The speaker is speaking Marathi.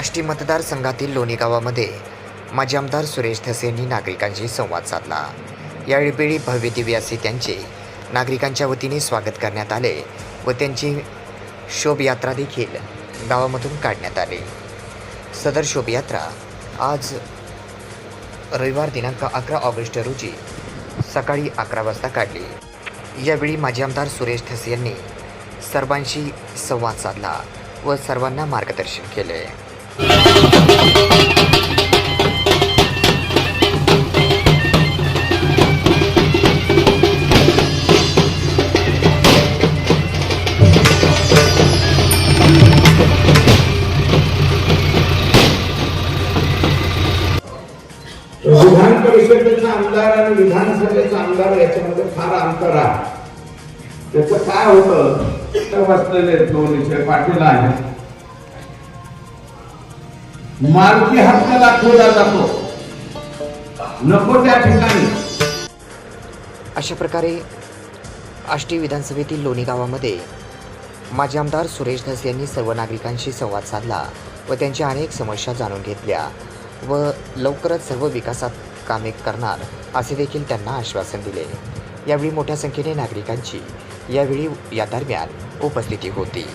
आष्टी मतदारसंघातील लोणी गावामध्ये माजी आमदार सुरेश धसे यांनी नागरिकांशी संवाद साधला. यावेळी भव्य दिव्य असे त्यांचे नागरिकांच्या वतीने स्वागत करण्यात आले व त्यांची शोभयात्रा देखील गावामधून काढण्यात आली. सदर शोभयात्रा आज रविवार दिनांक अकरा ऑगस्ट रोजी सकाळी अकरा वाजता काढली. यावेळी माजी आमदार सुरेश धस यांनी सर्वांशी संवाद साधला व सर्वांना मार्गदर्शन केले. विधान परिषदेचा आमदार आणि विधानसभेचा आमदार याच्यामध्ये फार अंतर आहे. त्याचं काय होत तर दोन विषय. पाटील आहे मारुती हक्क दाखवला जातो. नको त्या ठिकाणी. अशा प्रकारे आष्टी विधानसभेतील लोणी गावामध्ये माजी आमदार सुरेश धस यांनी सर्व नागरिकांशी संवाद साधला व त्यांच्या अनेक समस्या जाणून घेतल्या व लवकरच सर्व विकासात कामे करणार असे देखील त्यांना आश्वासन दिले. यावेळी मोठ्या संख्येने नागरिकांची यावेळी या दरम्यान उपस्थिती होती.